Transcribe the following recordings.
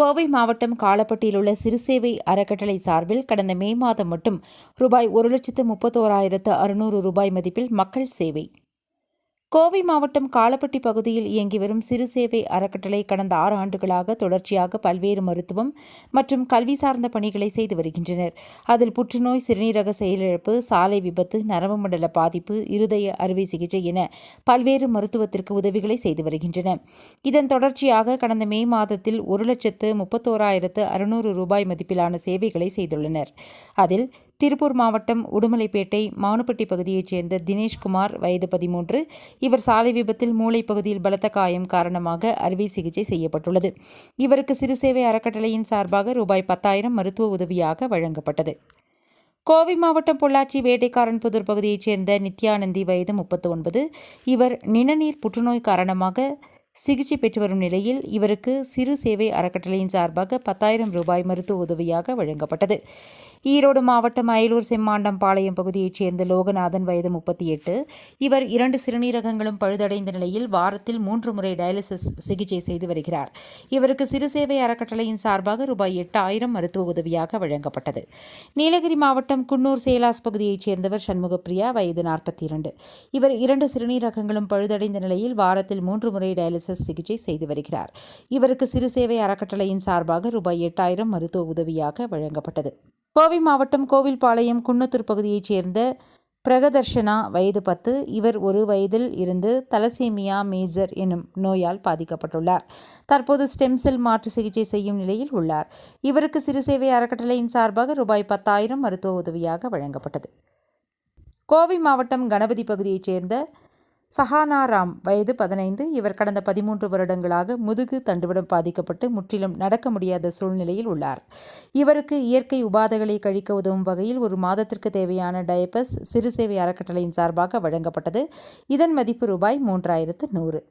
கோவை மாவட்டம் காலப்பட்டியில் உள்ள சிறுசேவை அறக்கட்டளை சார்பில் கடந்த மே மாதம் மட்டும் ரூபாய் ஒரு லட்சத்து முப்பத்தோராயிரத்து அறுநூறு ரூபாய் மதிப்பில் மக்கள் சேவை. கோவை மாவட்டம் காலப்பட்டி பகுதியில் இயங்கி வரும் சிறு சேவை அறக்கட்டளை கடந்த ஆறு ஆண்டுகளாக தொடர்ச்சியாக பல்வேறு மருத்துவம் மற்றும் கல்வி சார்ந்த பணிகளை செய்து வருகின்றனர். அதில் புற்றுநோய் சிறுநீரக செயலிழப்பு சாலை விபத்து நரம்பு மண்டல பாதிப்பு இருதய அறுவை சிகிச்சை என பல்வேறு மருத்துவத்திற்கு உதவிகளை செய்து வருகின்றன. இதன் தொடர்ச்சியாக கடந்த மே மாதத்தில் ஒரு லட்சத்து முப்பத்தோராயிரத்து அறுநூறு ரூபாய் மதிப்பிலான சேவைகளை செய்துள்ளனர். அதில் திருப்பூர் மாவட்டம் உடுமலைப்பேட்டை மானுப்பட்டி பகுதியைச் சேர்ந்த தினேஷ்குமார் வயது பதிமூன்று. இவர் சாலை விபத்தில் மூளை பகுதியில் பலத்த காயம் காரணமாக அறுவை சிகிச்சை செய்யப்பட்டுள்ளது. இவருக்கு சிறுசேவை அறக்கட்டளையின் சார்பாக ரூபாய் பத்தாயிரம் மருத்துவ உதவியாக வழங்கப்பட்டது. கோவை மாவட்டம் பொள்ளாச்சி வேட்டைக்காரன் புதூர் பகுதியைச் சேர்ந்த நித்யானந்தி வயது முப்பத்து ஒன்பது இவர் நிணநீர் புற்றுநோய் காரணமாக சிகிச்சை பெற்று வரும் நிலையில் இவருக்கு சிறு சேவை அறக்கட்டளையின் சார்பாக பத்தாயிரம் ரூபாய் மருத்துவ உதவியாக வழங்கப்பட்டது. ஈரோடு மாவட்டம் அயலூர் செம்மாண்டம் பாளையம் பகுதியைச் சேர்ந்த லோகநாதன் வயது முப்பத்தி எட்டு. இவர் இரண்டு சிறுநீரகங்களும் பழுதடைந்த நிலையில் வாரத்தில் மூன்று முறை டயாலிசிஸ் சிகிச்சை செய்து வருகிறார். இவருக்கு சிறு சேவை அறக்கட்டளையின் சார்பாக ரூபாய் எட்டாயிரம் மருத்துவ உதவியாக வழங்கப்பட்டது. நீலகிரி மாவட்டம் குன்னூர் சேலாஸ் பகுதியைச் சேர்ந்தவர் சண்முகப்பிரியா வயது நாற்பத்தி இரண்டு. இவர் இரண்டு சிறுநீரகங்களும் பழுதடைந்த நிலையில் வாரத்தில் மூன்று முறை டயாலிசிஸ் சிகிச்சை செய்து வருகிறார். இவருக்கு சிறு சேவை அறக்கட்டளையின் சார்பாக ரூபாய் எட்டாயிரம் மருத்துவ உதவியாக வழங்கப்பட்டது. கோவை மாவட்டம் கோவில்பாளையம் குன்னத்தூர் பகுதியைச் சேர்ந்த பிரகதர்ஷனா வயது பத்து. இவர் ஒரு வயதில் இருந்து தலசேமியா மேஜர் எனும் நோயால் பாதிக்கப்பட்டுள்ளார். தற்போது ஸ்டெம் செல் மாற்று சிகிச்சை செய்யும் நிலையில் உள்ளார். இவருக்கு சிறுசேவை அறக்கட்டளையின் சார்பாக ரூபாய் பத்தாயிரம் மருத்துவ உதவியாக வழங்கப்பட்டது. கோவை மாவட்டம் கணபதி பகுதியைச் சேர்ந்த சஹானாராம் வயது பதினைந்து. இவர் கடந்த பதிமூன்று வருடங்களாக முதுகு தண்டுவிடம் பாதிக்கப்பட்டு முற்றிலும் நடக்க முடியாத சூழ்நிலையில் உள்ளார். இவருக்கு இயற்கை உபாதைகளை கழிக்க உதவும் வகையில் ஒரு மாதத்திற்கு தேவையான டயபஸ் சிறு சேவை அறக்கட்டளையின் சார்பாக வழங்கப்பட்டது. இதன் மதிப்பு ரூபாய் மூன்றாயிரத்து நூறு.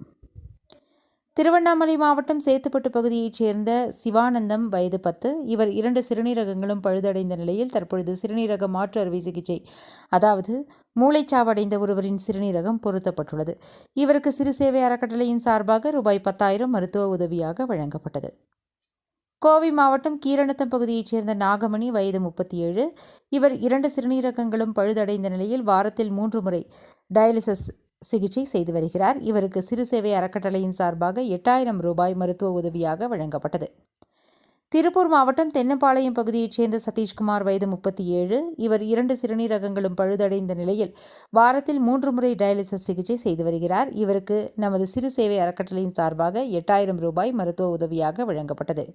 திருவண்ணாமலை மாவட்டம் சேத்துப்பட்டு பகுதியைச் சேர்ந்த சிவானந்தம் வயது பத்து. இவர் இரண்டு சிறுநீரகங்களும் பழுதடைந்த நிலையில் தற்பொழுது சிறுநீரக மாற்று அறுவை சிகிச்சை அதாவது மூளைச்சாவடைந்த ஒருவரின் சிறுநீரகம் பொருத்தப்பட்டுள்ளது. இவருக்கு சிறு சேவை அறக்கட்டளையின் சார்பாக ரூபாய் பத்தாயிரம் மருத்துவ உதவியாக வழங்கப்பட்டது. கோவை மாவட்டம் கீரணத்தம் பகுதியைச் சேர்ந்த நாகமணி வயது முப்பத்தி ஏழு இவர் இரண்டு சிறுநீரகங்களும் பழுதடைந்த நிலையில் வாரத்தில் மூன்று முறை டயாலிசிஸ் சிகிச்சை செய்து வருகிறார். இவருக்கு சிறு சேவை அறக்கட்டளையின் சார்பாக எட்டாயிரம் ரூபாய் மருத்துவ உதவியாக வழங்கப்பட்டது. திருப்பூர் மாவட்டம் தென்னப்பாளையம் பகுதியைச் சேர்ந்த சதீஷ்குமார் வயது முப்பத்தி ஏழு இவர் இரண்டு சிறுநீரகங்களும் பழுதடைந்த நிலையில் வாரத்தில் மூன்று முறை டயாலிசிஸ் சிகிச்சை செய்து வருகிறார். இவருக்கு நமது சிறு சேவை அறக்கட்டளையின் சார்பாக எட்டாயிரம் ரூபாய் மருத்துவ உதவியாக வழங்கப்பட்டது.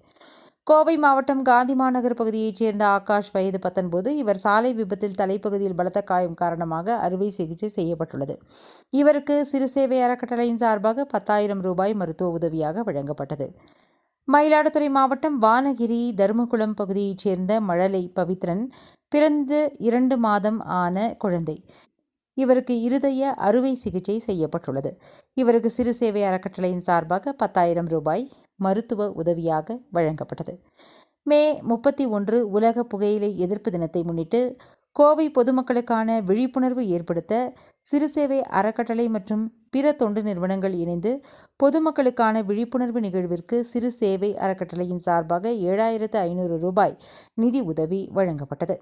கோவை மாவட்டம் காந்தி மாநகர் பகுதியைச் சேர்ந்த ஆகாஷ் வயது பத்தொன்பது. இவர் சாலை விபத்தில் தலைப்பகுதியில் பலத்த காயம் காரணமாக அறுவை சிகிச்சை செய்யப்பட்டுள்ளது. இவருக்கு சிறு சேவை அறக்கட்டளையின் சார்பாக பத்தாயிரம் ரூபாய் மருத்துவ உதவியாக வழங்கப்பட்டது. மயிலாடுதுறை மாவட்டம் வானகிரி தருமகுளம் பகுதியைச் சேர்ந்த மழலை பவித்ரன் பிறந்து இரண்டு மாதம் ஆன குழந்தை. இவருக்கு இருதய அறுவை சிகிச்சை செய்யப்பட்டுள்ளது. இவருக்கு சிறு சேவை அறக்கட்டளையின் சார்பாக பத்தாயிரம் ரூபாய் மருத்துவ உதவியாக வழங்கப்பட்டது. மே முப்பத்தி ஒன்று உலக புகையிலை எதிர்ப்பு தினத்தை முன்னிட்டு கோவை பொதுமக்களுக்கான விழிப்புணர்வு ஏற்படுத்த சிறுசேவை அறக்கட்டளை மற்றும் பிற தொண்டு நிறுவனங்கள் இணைந்து பொதுமக்களுக்கான விழிப்புணர்வு நிகழ்விற்கு சிறு சேவை அறக்கட்டளையின் சார்பாக ஏழாயிரத்து ஐநூறு ரூபாய் நிதி உதவி வழங்கப்பட்டது.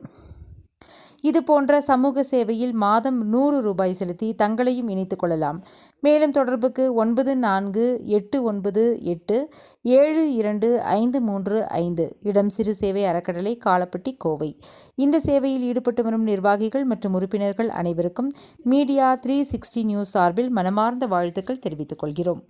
இது போன்ற சமூக சேவையில் மாதம் நூறு ரூபாய் செலுத்தி தங்களையும் இணைத்துக் கொள்ளலாம். மேலும் தொடர்புக்கு ஒன்பது நான்கு எட்டு ஒன்பது எட்டு ஏழு இரண்டு ஐந்து மூன்று ஐந்து. இடம் சிறு சேவை அறக்கட்டளை காலப்பட்டி கோவை. இந்த சேவையில் ஈடுபட்டு வரும் நிர்வாகிகள் மற்றும் உறுப்பினர்கள் அனைவருக்கும் மீடியா த்ரீ சிக்ஸ்டி நியூஸ் சார்பில் மனமார்ந்த வாழ்த்துக்கள் தெரிவித்துக் கொள்கிறோம்.